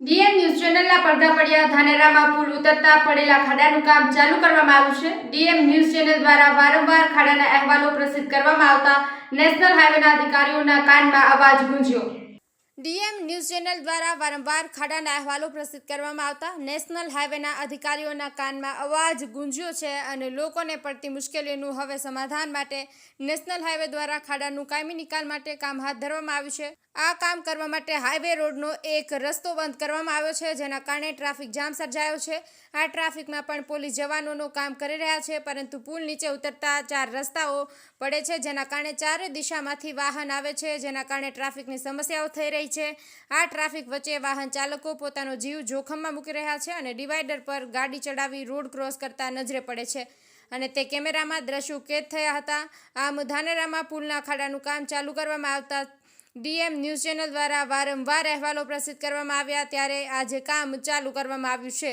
DM news ચેનલના પડદા પડ્યા ધાનેરામાં પુલ ઉતરતા પડેલા ખાડાનું કામ ચાલુ કરવામાં આવ્યું છે. ડીએમ ન્યૂઝ ચેનલ દ્વારા વારંવાર ખાડાના અહેવાલો પ્રસિદ્ધ કરવામાં આવતા નેશનલ હાઈવેના અધિકારીઓના કાનમાં અવાજ ગુંજ્યો. ડીએમ ન્યૂઝ ચેનલ દ્વારા વારંવાર ખાડાના અહેવાલો પ્રસિદ્ધ કરવામાં આવતા નેશનલ હાઈવેના અધિકારીઓના કાનમાં અવાજ ગુંજ્યો છે અને લોકોને પડતી મુશ્કેલીઓનું હવે સમાધાન માટે નેશનલ હાઈવે દ્વારા ખાડાનું કાયમી નિકાલ માટે કામ હાથ ધરવામાં આવ્યું છે. આ કામ કરવા માટે હાઈવે રોડનો એક રસ્તો બંધ કરવામાં આવ્યો છે, જેના કારણે ટ્રાફિક જામ સર્જાયો છે. આ ટ્રાફિકમાં પણ પોલીસ જવાનોનું કામ કરી રહ્યા છે, પરંતુ પુલ નીચે ઉતરતા ચાર રસ્તાઓ પડે છે, જેના કારણે ચારે દિશામાંથી વાહન આવે છે, જેના કારણે ટ્રાફિકની સમસ્યાઓ થઈ રહી છે. આ ટ્રાફિક વચ્ચે વાહન ચાલકો પોતાનો જીવ જોખમમાં મૂકી રહ્યા છે અને ડિવાઈડર પર ગાડી ચડાવી રોડ ક્રોસ કરતા નજરે પડે છે. અને તે કેમેરામાં દ્રશ્યો કેદ થયા હતા. આમ ધાનેરામાં પુલના ખાડાનું કામ ચાલુ કરવામાં આવતા ડીએમ ન્યૂઝ ચેનલ દ્વારા વારંવાર અહેવાલો પ્રસિદ્ધ કરવામાં આવ્યા. ત્યારે આજે કામ ચાલુ કરવામાં આવ્યું છે.